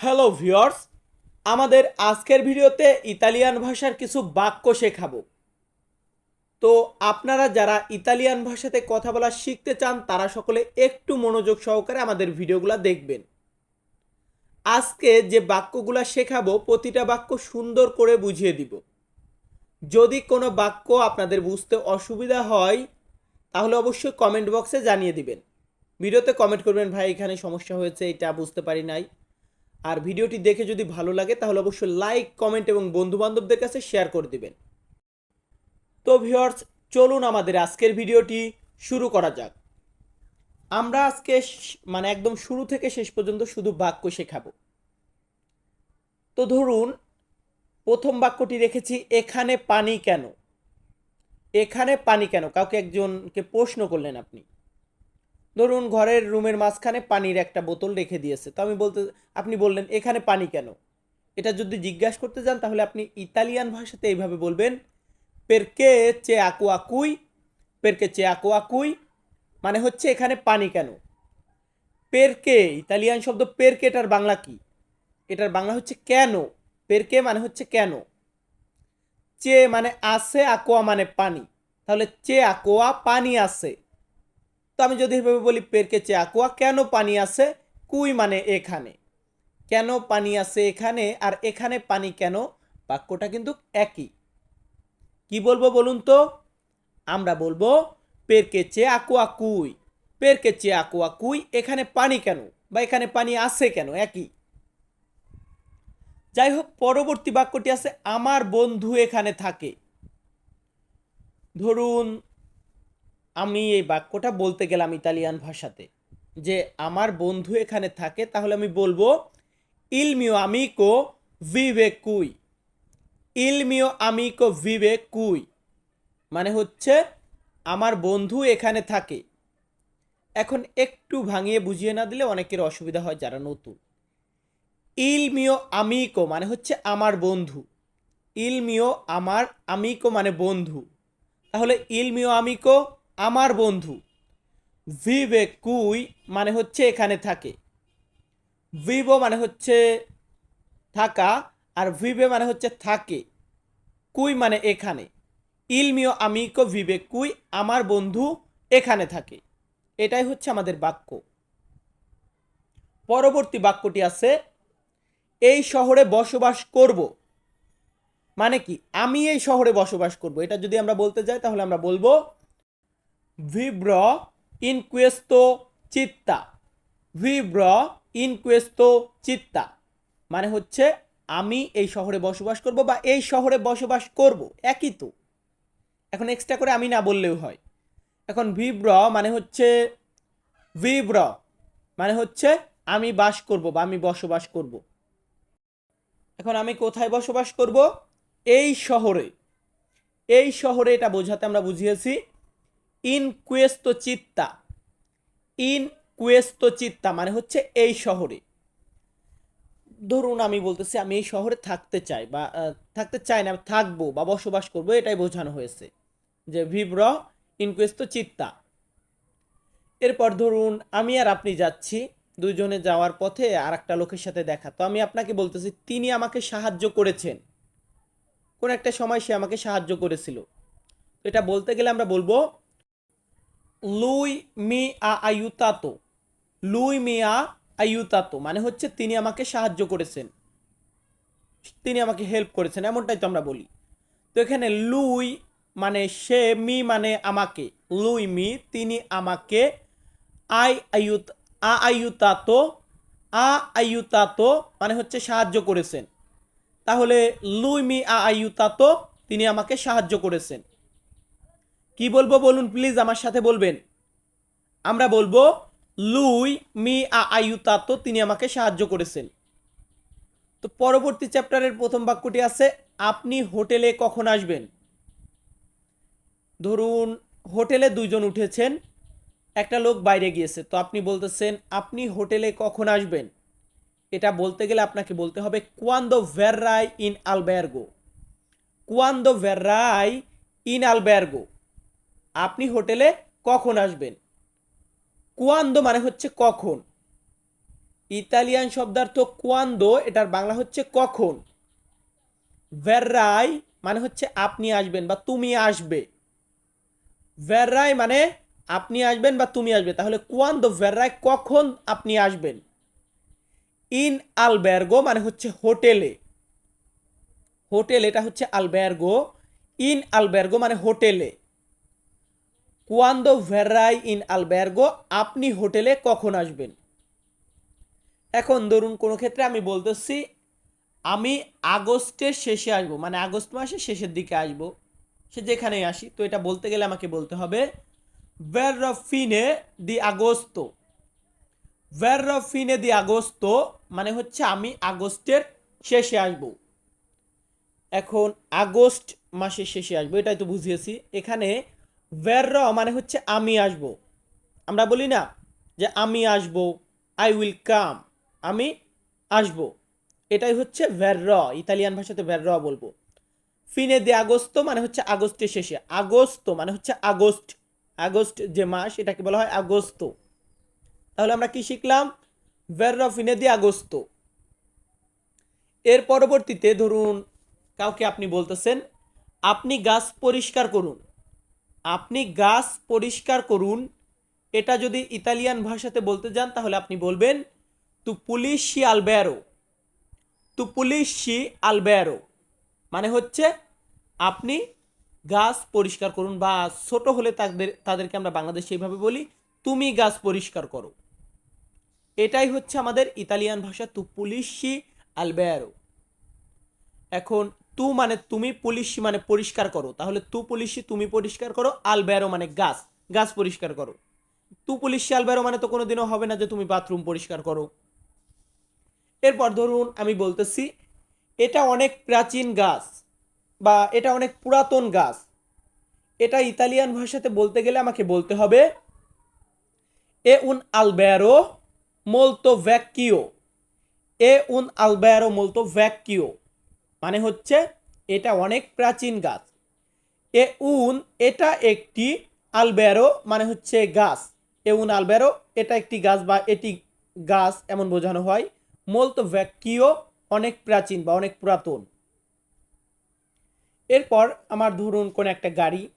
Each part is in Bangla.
হ্যালো ভিওর্স আমাদের আজকের ভিডিওতে ইতালিয়ান ভাষার কিছু বাক্য শেখাবো। তো আপনারা যারা ইতালিয়ান ভাষাতে কথা বলা শিখতে চান, তারা সকলে একটু মনোযোগ সহকারে আমাদের ভিডিওগুলো দেখবেন। আজকে যে বাক্যগুলো শেখাবো, প্রতিটা বাক্য সুন্দর করে বুঝিয়ে দিব। যদি কোনো বাক্য আপনাদের বুঝতে অসুবিধা হয়, তাহলে অবশ্যই কমেন্ট বক্সে জানিয়ে দিবেন। ভিডিওতে কমেন্ট করবেন, ভাই, এখানে সমস্যা হয়েছে, এটা বুঝতে পারি নাই। আর ভিডিওটি দেখে যদি ভালো লাগে, তাহলে অবশ্যই লাইক, কমেন্ট এবং বন্ধু বান্ধবদের কাছে শেয়ার করে দিবেন। তো ভিওর্স চলুন আমাদের আজকের ভিডিওটি শুরু করা যাক। আমরা আজকে মানে একদম শুরু থেকে শেষ পর্যন্ত শুধু বাক্য শেখাব। তো ধরুন, প্রথম বাক্যটি রেখেছি, এখানে পানি কেন? এখানে পানি কেন? কাউকে একজনকে প্রশ্ন করলেন আপনি। ধরুন ঘরের রুমের মাঝখানে পানির একটা বোতল রেখে দিয়েছে। তো আমি বলতে, আপনি বললেন, এখানে পানি কেন? এটা যদি জিজ্ঞাসা করতে যান, তাহলে আপনি ইতালিয়ান ভাষাতে এইভাবে বলবেন, পেরকে চে আকু আকুই, পেরকে চে আকু আকুই মানে হচ্ছে এখানে পানি কেন? পেরকে ইতালিয়ান শব্দ পেরকে এটার বাংলা কি? এটার বাংলা হচ্ছে কেন পেরকে মানে হচ্ছে কেন চে মানে আছে আকোয়া মানে পানি তাহলে চে আকোয়া পানি আছে। তো আমি যদি এভাবে বলি পেরকে চে আকোয়া, কেন পানি আছে? কুই মানে এখানে। কেন পানি আছে এখানে? আর এখানে পানি কেন? বাক্যটা কিন্তু একই। কি বলব বলুন তো? আমরা বলব পেরকে চে আকোয়া কুই। পেরকে চে আকোয়া কুই, এখানে পানি কেন? বা এখানে পানি আছে কেন? একই। যাই হোক, পরবর্তী বাক্যটি আছে, আমার বন্ধু এখানে থাকে। ধরুন আমি এই বাক্যটা বলতে গেলাম ইতালিয়ান ভাষাতে, যে আমার বন্ধু এখানে থাকে, তাহলে আমি বলব ইল মিও আমিকো ভিভে কুই ইল মিও আমিকো ভিভে কুই মানে হচ্ছে, আমার বন্ধু এখানে থাকে। এখন একটু ভাঙিয়ে বুঝিয়ে না দিলে অনেকের অসুবিধা হয় যারা নতুন। ইল মিও আমিকো মানে হচ্ছে, আমার বন্ধু। ইল মিও আমার আমিকো মানে বন্ধু। তাহলে ইল মিও আমিকো আমার বন্ধু। ভিভে কুই মানে হচ্ছে এখানে থাকে। ভিভো মানে হচ্ছে থাকা আর ভিভে মানে হচ্ছে থাকে। কুই মানে এখানে। ইলমিও আমিকো ভিভে কুই, আমার বন্ধু এখানে থাকে। এটাই হচ্ছে আমাদের বাক্য। পরবর্তী বাক্যটি আছে, এই শহরে বসবাস করব। মানে কি? আমি এই শহরে বসবাস করব। এটা যদি আমরা বলতে যাই, তাহলে আমরা বলব ভিব্র ইনকুয়েস্তো চিত্তা ভিব্র ইনকুয়েস্তো চিত্তা মানে হচ্ছে আমি এই শহরে বসবাস করব বা এই শহরে বসবাস করব। একই তো। এখন এক্সট্রা করে আমি না বললেও হয়। এখন ভিব্র মানে হচ্ছে ভিব্র মানে হচ্ছে আমি বাস করব বা আমি বসবাস করব। এখন আমি কোথায় বসবাস করব? এই শহরে। এই শহরে এটা বোঝাতে আমরা বুঝিয়েছি ইন কুয়েস্তো চিত্তা। ইন কুয়েস্তো চিত্তা মানে হচ্ছে এই শহরে। ধরুন আমি বলতেছি, আমি এই শহরে থাকতে চাই বা থাকতে চাই না থাকব বা বসবাস করব, এটাই বোঝানো হয়েছে যে ভিব্র ইনকুয়েস্তো চিত্তা। এরপর ধরুন, আমি আর আপনি যাচ্ছি দুইজনে যাওয়ার পথে আর একটা লোকের সাথে দেখা। তো আমি আপনাকে বলতেছি, তিনি আমাকে সাহায্য করেছেন। কোন একটা সময় সে আমাকে সাহায্য করেছিল। এটা বলতে গেলে আমরা বলব লুই মি আ আয়ুতাতো লুই মি আ আয়ুতাতো মানে হচ্ছে তিনি আমাকে সাহায্য করেছেন। তিনি আমাকে হেল্প করেছেন, এমনটাই তো আমরা বলি। তো এখানে লুই মানে সে, মি মানে আমাকে। লুই মি, তিনি আমাকে আই আয়ুত আ আয়ুতাতো আ আয়ুতাতো মানে হচ্ছে সাহায্য করেছেন। তাহলে লুই মি আ আয়ুতাতো তিনি আমাকে সাহায্য করেছেন। কি বলব বলুন প্লিজ আমার সাথে বলবেন। আমরা বলব, লুই মি আয়ুতাতো তিনি আমাকে সাহায্য করেছেন। তো পরবর্তী চ্যাপ্টারের প্রথম বাক্যটি আছে, আপনি হোটেলে কখন আসবেন? ধরুন, হোটেলে দুইজন উঠেছেন, একটা লোক বাইরে গিয়েছে, তো আপনি বলতেছেন, আপনি হোটেলে কখন আসবেন? এটা বলতে গেলে আপনাকে বলতে হবে, কোয়ান্দো ভেররাই ইন আলবেয়ার্গো। কোয়ান্দো ভেররাই ইন আলবেয়ার্গো। আপনি হোটেলে কখন আসবেন? কুয়ান্দো মানে হচ্ছে কখন? ইতালিয়ান শব্দার্থ কোয়ান্দো, এটার বাংলা হচ্ছে কখন? ভেররাই মানে হচ্ছে আপনি আসবেন বা তুমি আসবে। ভেররাই মানে আপনি আসবেন বা তুমি আসবে। তাহলে কোয়ান্দো ভেররাই কখন আপনি আসবেন? ইন আলবের্গো মানে হচ্ছে হোটেলে। হোটেল এটা হচ্ছে আলবের্গো ইন আলবের্গো মানে হোটেলে। কুয়ান্দো ভেরাই ইন আলবের্গো আপনি হোটেলে কখন আসবেন? এখন ধরুন কোনো ক্ষেত্রে আমি বলতেছি, আমি আগস্টের শেষে আসব মানে আগস্ট মাসের শেষের দিকে আসব, সে যেখানেই আসি। তো এটা বলতে গেলে আমাকে বলতে হবে ফিনে দি আগস্তো ফিনে দি আগস্তো মানে হচ্ছে আমি আগস্টের শেষে আসব। এখন আগস্ট মাসের শেষে আসব, এটাই তো বুঝিয়েছি। এখানে ভেরর মানে হচ্ছে আমি আসব। আমরা বলি না যে আমি আসব আই উইল কাম আমি আসব। এটাই হচ্ছে ভেরর ইতালিয়ান ভাষাতে ভেরর বলব। ফিনে দে আগস্ট মানে হচ্ছে আগস্টের শেষে। আগস্ট মানে হচ্ছে আগস্ট। আগস্ট যে মাস, এটাকে বলা হয় আগস্ত তাহলে আমরা কি শিখলাম? ভেরর ফিনে দি আগস্ত এর পরবর্তীতে ধরুন, কাউকে আপনি বলতেছেন, আপনি গাছ পরিষ্কার করুন। আপনি গাছ পরিষ্কার করুন। এটা যদি ইতালিয়ান ভাষাতে বলতে যান, তাহলে আপনি বলবেন তু পুলিশি আলবেরো তু পুলিশি আলবেরো মানে হচ্ছে, আপনি গাছ পরিষ্কার করুন বা ছোট হলে তাদের, তাদেরকে আমরা বাংলাদেশে এইভাবে বলি, তুমি গাছ পরিষ্কার করো। এটাই হচ্ছে আমাদের ইতালিয়ান ভাষা তু পুলিশি আলবেরো এখন তু মানে তুমি পুলিশি মানে পরিষ্কার করো। তাহলে তু পুলিশি, তুমি পরিষ্কার করো, আলবেরো মানে গাছ গাছ পরিষ্কার করো। তু পুলিশি, আলবেরো মানে তো কোনোদিনও হবে না যে তুমি বাথরুম পরিষ্কার করো। এরপর ধরুন আমি বলতেছি, এটা অনেক প্রাচীন গাছ বা এটা অনেক পুরাতন গাছ। এটা ইতালিয়ান ভাষাতে বলতে গেলে আমাকে বলতে হবে, এ উন আলবেরো মোলতো ভ্যাকিও এ উন আলবেরো মোলতো ভ্যাকিও মানে হচ্ছে এটা অনেক প্রাচীন গাছ। এ উন এটা একটি আলবেরো মানে হচ্ছে গাছ। এ উন আলবেরো, এটা একটি গাছ বা এটি গাছ এমন বোঝানো হয়। মোলতো ভ্যাকিও অনেক প্রাচীন বা অনেক পুরাতন। এরপর আমার ধরুন কোন একটা গাড়ি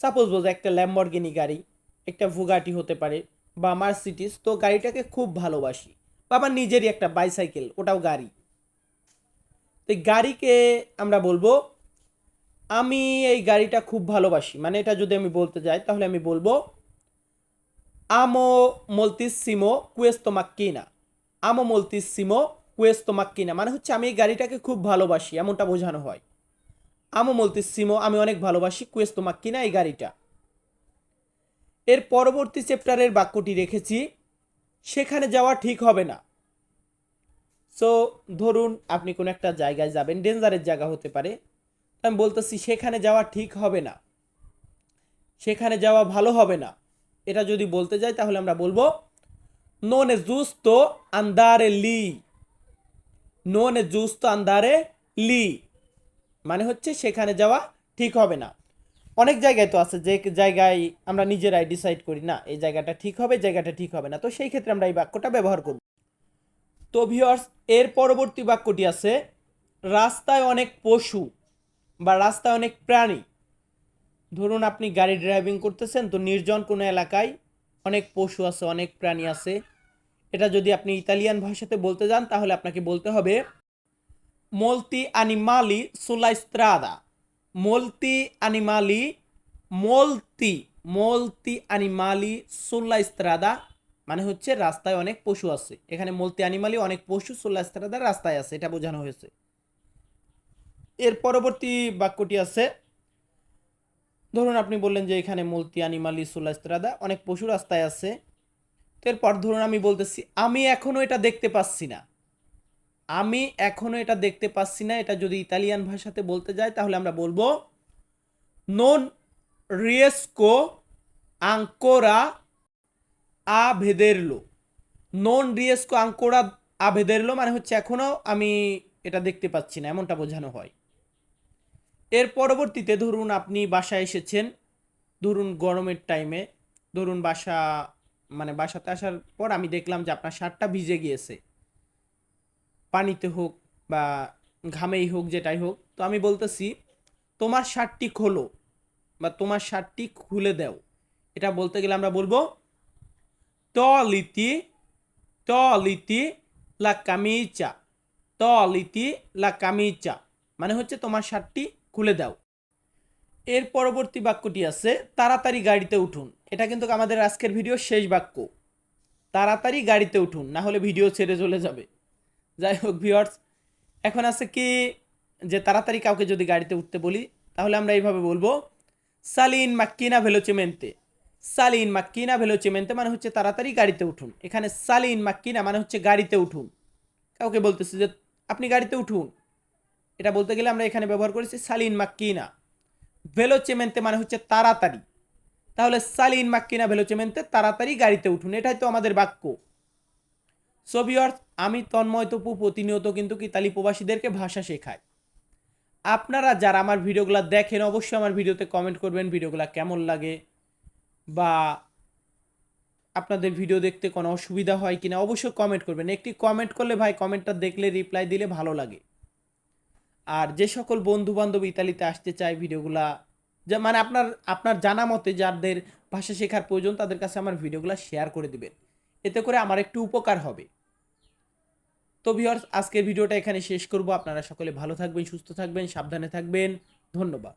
সাপোজ বোঝা একটা ল্যাম্বরগিনি গাড়ি, একটা ভুগাটি হতে পারে বা মার্সিটিস তো গাড়িটাকে খুব ভালোবাসি। বা আমার নিজেরই একটা বাইসাইকেল ওটাও গাড়ি। তো গাড়িকে আমরা বলব, আমি এই গাড়িটা খুব ভালোবাসি। মানে এটা যদি আমি বলতে যাই, তাহলে আমি বলব, আমো মলতিসিমো কুয়েস্তো মাক্কিনা। আমো মলতিসিমো কুয়েস্তো মাক্কিনা। মানে হচ্ছে আমি এই গাড়িটাকে খুব ভালোবাসি, এমনটা বোঝানো হয়। আমো মলতিসিমো আমি অনেক ভালোবাসি, কুয়েস্তো মাক্কিনা এই গাড়িটা। এর পরবর্তী চ্যাপ্টারের বাক্যটি রেখেছি, সেখানে যাওয়া ঠিক হবে না। সো ধরুন আপনি কোনো একটা জায়গায় যাবেন ডেঞ্জারের জায়গা হতে পারে। আমি বলতেছি, সেখানে যাওয়া ঠিক হবে না। সেখানে যাওয়া ভালো হবে না। এটা যদি বলতে যাই, তাহলে আমরা বলব নোন এ জুস্তো আন্দারে লি নোন এ জুস্তো আন্দারে লি মানে হচ্ছে, সেখানে যাওয়া ঠিক হবে না। অনেক জায়গায় তো আছে, যে জায়গায় আমরা নিজেরাই ডিসাইড করি, না, এই জায়গাটা ঠিক হবে, জায়গাটা ঠিক হবে না। তো সেই ক্ষেত্রে আমরা এই বাক্যটা ব্যবহার করব। তো ভিওর্স এর পরবর্তী বাক্যটি আছে, রাস্তায় অনেক পশু বা রাস্তায় অনেক প্রাণী। ধরুন আপনি গাড়ি ড্রাইভিং করতেছেন, তো নির্জন কোনো এলাকায় অনেক পশু আছে, অনেক প্রাণী আছে। এটা যদি আপনি ইতালিয়ান ভাষাতে বলতে যান, তাহলে আপনাকে বলতে হবে মোলতি আনিমালি সুলা স্ত্রাদা মোলতি আনিমালি মোলতি মোলতি আনিমালি সুল্লা স্ত্রাদা মানে হচ্ছে রাস্তায় অনেক পশু আছে। এখানে মলতি অ্যানিমালি অনেক পশু সোল্লা স্ত্রাদা রাস্তায় আছে, এটা বোঝানো হয়েছে। এর পরবর্তী বাক্যটি আছে, ধরুন আপনি বললেন যে এখানে মলতি অ্যানিমালি সোল্লা স্ত্রাদা অনেক পশু রাস্তায় আছে। তো এরপর ধরুন আমি বলতেছি, আমি এখনও এটা দেখতে পাচ্ছি না। আমি এখনও এটা দেখতে পাচ্ছি না, এটা যদি ইতালিয়ান ভাষাতে বলতে যাই তাহলে আমরা বলব নন রিয়েস্কো আঙ্কোরা আ ভেদেরলো নন রিয়েস্কো আঙ্কোরা আ ভেদেরলো মানে হচ্ছে এখনও আমি এটা দেখতে পাচ্ছি না, এমনটা বোঝানো হয়। এর পরবর্তীতে ধরুন আপনি বাসায় এসেছেন, ধরুন গরমের টাইমে ধরুন বাসা মানে বাসাতে আসার পর আমি দেখলাম যে আপনার শার্টটা ভিজে গিয়েছে। পানিতে হোক বা ঘামেই হোক যেটাই হোক, তো আমি বলতেছি, তোমার শার্টটি খোলো বা তোমার শার্টটি খুলে দাও। এটা বলতে গেলে আমরা বলব তলিতি তলিতি লা কামিচা তলিতি লা কামিচা মানে হচ্ছে তোমার শার্টটি খুলে দাও। এর পরবর্তী বাক্যটি আছে, তাড়াতাড়ি গাড়িতে উঠুন। এটা কিন্তু আমাদের আজকের ভিডিও শেষ বাক্য। তাড়াতাড়ি গাড়িতে উঠুন, না হলে ভিডিও ছেড়ে চলে যাবে। যাই হোক ভিওয়ার্স এখন আছে কি যে তাড়াতাড়ি কাউকে যদি গাড়িতে উঠতে বলি, তাহলে আমরা এইভাবে বলব, সালিন মাক্কিনা ভেলোচেমেন্তে। সালিন মাক্কিনা ভেলোচেমেন্তে মানে হচ্ছে তাড়াতাড়ি গাড়িতে উঠুন। এখানে সালিন মাক্কিনা মানে হচ্ছে গাড়িতে উঠুন। কাউকে বলতেছি যে আপনি গাড়িতে উঠুন। এটা বলতে গেলে আমরা এখানে ব্যবহার করেছি সালিন মাক্কিনা। ভেলোচেমেন্তে মানে হচ্ছে তাড়াতাড়ি। তাহলে সালিন মাক্কিনা ভেলোচেমেন্তে তাড়াতাড়ি গাড়িতে উঠুন। এটাই তো আমাদের বাক্য। সোভিয়র্স আমি তন্ময় তপু, প্রতিনিয়ত কিন্তু ইতালি প্রবাসীদেরকে ভাষা শেখাই আপনারা যারা আমার ভিডিওগুলো দেখেন, অবশ্যই আমার ভিডিওতে কমেন্ট করবেন, ভিডিওগুলো কেমন লাগে। বা আপনাদের ভিডিও দেখতে কোনো অসুবিধা হয় কিনা, অবশ্যই কমেন্ট করবেন। একটি কমেন্ট করলে ভাই কমেন্টটা দেখলে রিপ্লাই দিলে ভালো লাগে। আর যে সকল বন্ধু বান্ধব ইতালিতে আসতে চায় ভিডিওগুলা যে মানে আপনার আপনার জানা মতে যাদের ভাষা শেখার প্রয়োজন, তাদের কাছে আমার ভিডিওগুলো শেয়ার করে দিবেন। এতে করে আমার একটু উপকার হবে। তো ভিউয়ার্স আজকের ভিডিওটা এখানে শেষ করব। আপনারা সকলে ভালো থাকবেন, সুস্থ থাকবেন, সাবধানে থাকবেন। ধন্যবাদ।